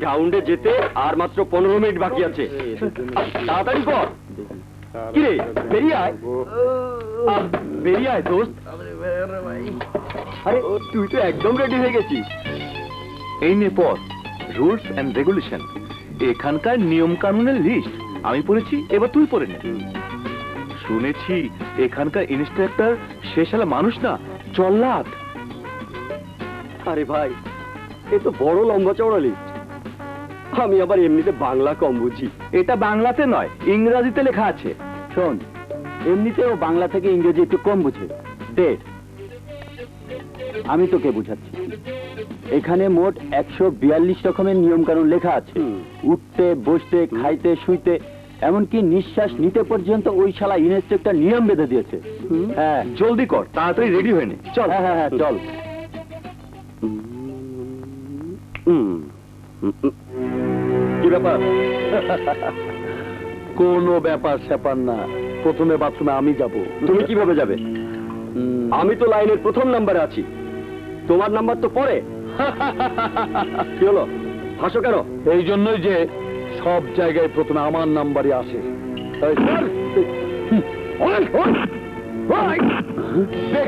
গ্রাউন্ডে যেতে আর মাত্র পনেরো মিনিট বাকি আছে। তাড়াতাড়ি কর। কিরে, বেরিয়ে আয়। বেরিয়ে আয়, দোস্ত। আরে, তুই তো একদম রেডি হয়ে গেছিস। এই রুলস এন্ড রেগুলেশন এখানকার নিয়ম কানুনের লিস্ট আমি পড়েছি, এবার তুই পড়ে নে। শুনেছি, এখানকার ইন্সপেক্টর সে শালা মানুষ না, চল্লাদ। আরে ভাই এ তো বড় লম্বা চওড়া লিস্ট আমি আবার এমনিতে বাংলা কম বুঝি। এটা বাংলাতে নয় ইংরেজিতে লেখা আছে। শোন এমনিতেও বাংলা থেকে ইংরেজি একটু কম বুঝে। দে আমি তোকে বুঝাচ্ছি। এখানে মোট একশো বিয়াল্লিশ রকমের নিয়ম কানুন লেখা আছে। উঠতে বসতে খাইতে শুইতে এমনকি নিঃশ্বাস নিতে পর্যন্ত ওই শালা ইনস্ট্রাক্টর নিয়ম বেঁধে দিয়েছে। হ্যাঁ। জলদি কর তাড়াতাড়ি রেডি হয়ে নে। চল। হ্যাঁ হ্যাঁ হ্যাঁ চল কি ব্যাপার? কোনো ব্যাপার স্যাপার না। প্রথমে বাথরুমে আমি যাব। তুমি কীভাবে যাবে? আমি তো লাইনের প্রথম নাম্বারে আছি। তোমার নাম্বার তো পরে। কি হলো? হাসো কেন? এই জন্যই যে সব জায়গায় প্রথমে আমার নাম্বারই আসে।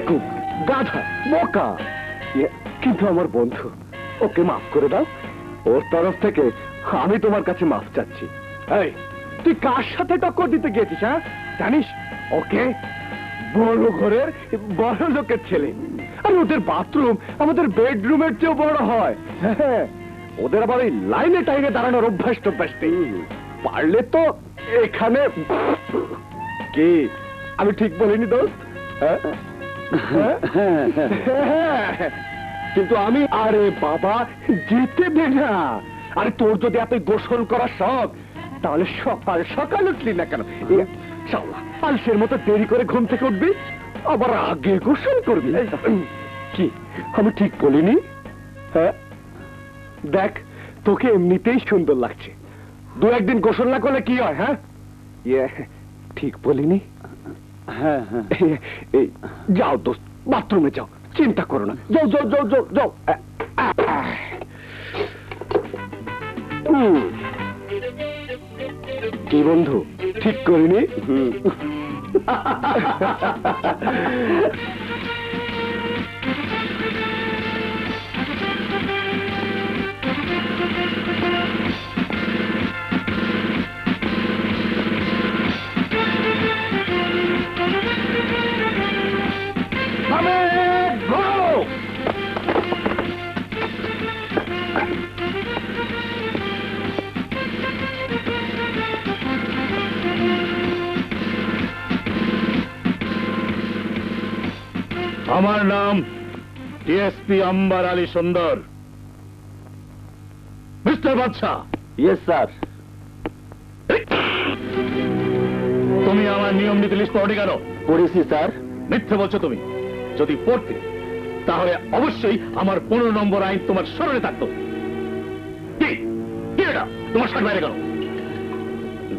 হুম, গাধা বোকা। কিন্তু আমার বন্ধু। ওকে মাফ করে দাও। ওর তরফ থেকে আমি তোমার কাছে মাফ চাচ্ছি। এই তুই কার সাথে টক্কর দিতে গিয়েছিস হ্যাঁ? জানিস ওকে বড় ঘরের বড় লোকের ছেলে। আর ওদের বাথরুম আমাদের বেডরুমের চেয়েও বড় হয়। হ্যাঁ ওদের আবার ওই লাইনে টাইনে দাঁড়ানোর অভ্যাস টভ্যাস নেই পারলে তো এখানে কি? আমি ঠিক বলিনি দোস্ত? হ্যাঁ? হ্যাঁ? কিন্তু আমি আরে বাবা যেতে দে না। আরে তোর যদি এত গোসল করা শখ তাহলে সকাল সকাল উঠলি না কেন? শালা, আলসের মতো দেরি করে ঘুম থেকে উঠবি আবার আগে গোসল করবি। কি আমি ঠিক বলিনি? হ্যাঁ? দেখ তোকে এমনিতেই সুন্দর লাগছে। দু একদিন গোসল না করলে কি হয় হ্যাঁ? ইয়ে ঠিক বলিনি? হ্যাঁ হ্যাঁ। এই যাও দোস্ত বাথরুমে যাও। চিন্তা করো না। যাও যাও যাও যাও যাও। কি বন্ধু? ঠিক করিনি? আমার নাম ডিএসপি আম্বার আলী সুন্দর। মিস্টার বাদশা ইয়েস স্যার তুমি আমার নিয়ম নীতি লিস্ট পড়ে গেল। পড়েছি স্যার। মিথ্যে বলছো তুমি। যদি পড়তে তাহলে অবশ্যই আমার পনেরো নম্বর আইন তোমার স্মরণে থাকতো। কি? কি এটা? তোমার শার্ট বাইরে কেন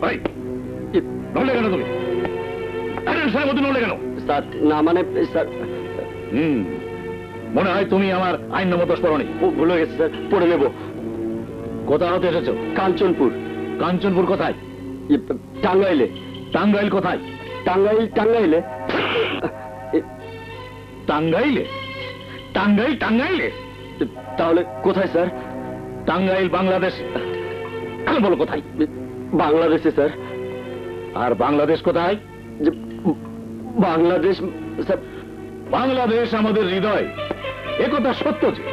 ভাই নড়লে কেন তুমি? অ্যাটেনশনের মধ্যে নড়লে কেন? স্যার না মানে স্যার। হুম মনে হয় তুমি আমার আইন নম্বর দশ পড়নি। ও, ভুল গেছে স্যার পড়ে নেব। কোথা হতে এসেছ? কাঞ্চনপুর। কাঞ্চনপুর কোথায়? টাঙ্গাইলে। টাঙ্গাইল কোথায়? টাঙ্গাইল টাঙ্গাইলে। টাঙ্গাইলে? টাঙ্গাইল টাঙ্গাইলে? তাহলে কোথায় স্যার? টাঙ্গাইল বাংলাদেশ। বলো কোথায়? বাংলাদেশে স্যার। আর বাংলাদেশ কোথায়? যে, বাংলাদেশ স্যার। বাংলাদেশ আমাদের হৃদয়। একথা সত্য যে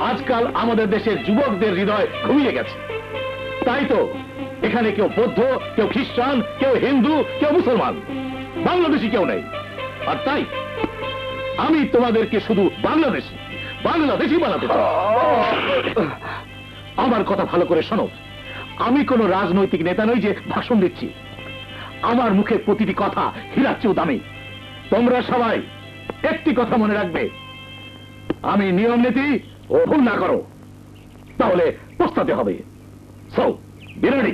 আজকাল আমাদের দেশের যুবকদের হৃদয় ঘুমিয়ে গেছে। তাই তো এখানে কেউ বৌদ্ধ কেউ খ্রিস্টান কেউ হিন্দু কেউ মুসলমান। বাংলাদেশি কেউ নেই। আর তাই আমি তোমাদেরকে শুধু বাংলাদেশি বাংলাদেশি বানাতে চাই। আমার কথা ভালো করে শোনো। আমি কোনো রাজনৈতিক নেতা নই যে ভাষণ দিচ্ছি। আমার মুখে প্রতিটি কথা হীরার চেয়েও দামি তোমরা সবাই একটি কথা মনে রাখবে। আমি নিয়ম নীতি ও ভুল না করো। তাহলে পস্তাতে হবে। সৌ বিরোধী